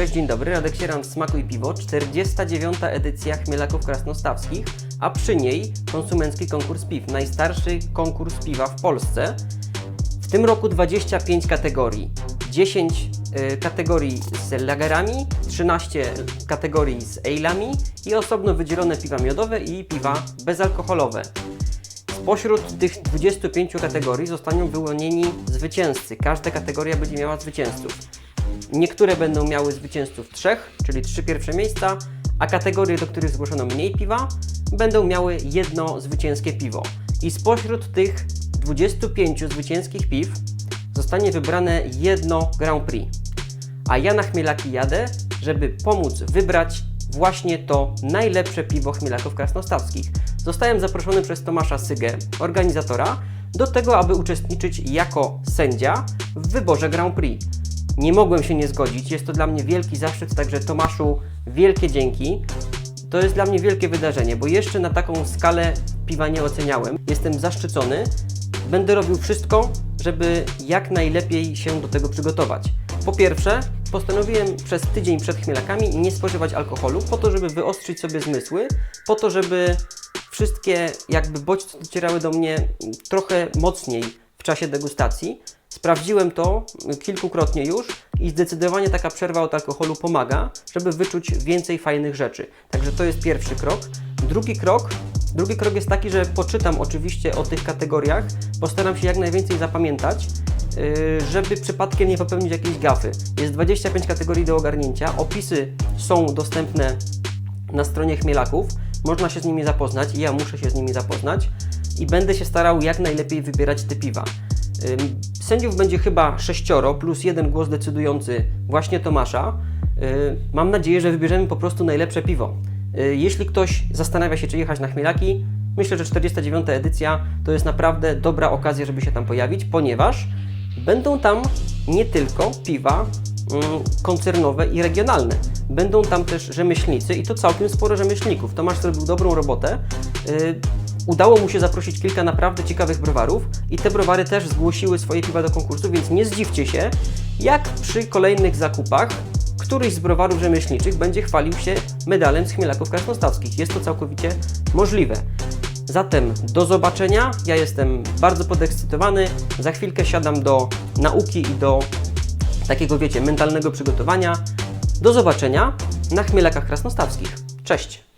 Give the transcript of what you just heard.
Cześć, dzień dobry, Radek Sieran, Smakuj Piwo, 49. edycja Chmielaków Krasnostawskich, a przy niej konsumencki konkurs piw, najstarszy konkurs piwa w Polsce. W tym roku 25 kategorii, 10 y, kategorii z lagerami, 13 kategorii z ale'ami i osobno wydzielone piwa miodowe i piwa bezalkoholowe. Spośród tych 25 kategorii zostaną wyłonieni zwycięzcy. Każda kategoria będzie miała zwycięzców. Niektóre będą miały zwycięzców trzech, czyli trzy pierwsze miejsca, a kategorie, do których zgłoszono mniej piwa, będą miały jedno zwycięskie piwo. I spośród tych 25 zwycięskich piw zostanie wybrane jedno Grand Prix. A ja na chmielaki jadę, żeby pomóc wybrać właśnie to najlepsze piwo chmielaków krasnostawskich. Zostałem zaproszony przez Tomasza Sygę, organizatora, do tego, aby uczestniczyć jako sędzia w wyborze Grand Prix. Nie mogłem się nie zgodzić, jest to dla mnie wielki zaszczyt, także Tomaszu, wielkie dzięki. To jest dla mnie wielkie wydarzenie, bo jeszcze na taką skalę piwa nie oceniałem. Jestem zaszczycony. Będę robił wszystko, żeby jak najlepiej się do tego przygotować. Po pierwsze, postanowiłem przez tydzień przed chmielakami nie spożywać alkoholu, po to, żeby wyostrzyć sobie zmysły, po to, żeby wszystkie jakby bodźce docierały do mnie trochę mocniej w czasie degustacji. Sprawdziłem to kilkukrotnie już i zdecydowanie taka przerwa od alkoholu pomaga, żeby wyczuć więcej fajnych rzeczy. Także to jest pierwszy krok. Drugi krok, drugi krok jest taki, że poczytam oczywiście o tych kategoriach, postaram się jak najwięcej zapamiętać, yy, żeby przypadkiem nie popełnić jakiejś gafy. Jest 25 kategorii do ogarnięcia, opisy są dostępne na stronie Chmielaków. Można się z nimi zapoznać i ja muszę się z nimi zapoznać i będę się starał jak najlepiej wybierać te piwa. Sędziów będzie chyba sześcioro, plus jeden głos decydujący właśnie Tomasza. Mam nadzieję, że wybierzemy po prostu najlepsze piwo. Jeśli ktoś zastanawia się, czy jechać na Chmielaki, myślę, że 49. edycja to jest naprawdę dobra okazja, żeby się tam pojawić, ponieważ będą tam nie tylko piwa koncernowe i regionalne. Będą tam też rzemieślnicy i to całkiem sporo rzemieślników. Tomasz zrobił dobrą robotę. Udało mu się zaprosić kilka naprawdę ciekawych browarów i te browary też zgłosiły swoje piwa do konkursu, więc nie zdziwcie się, jak przy kolejnych zakupach któryś z browarów rzemieślniczych będzie chwalił się medalem z chmielaków krasnostawskich. Jest to całkowicie możliwe. Zatem do zobaczenia. Ja jestem bardzo podekscytowany. Za chwilkę siadam do nauki i do takiego, wiecie, mentalnego przygotowania. Do zobaczenia na chmielakach krasnostawskich. Cześć!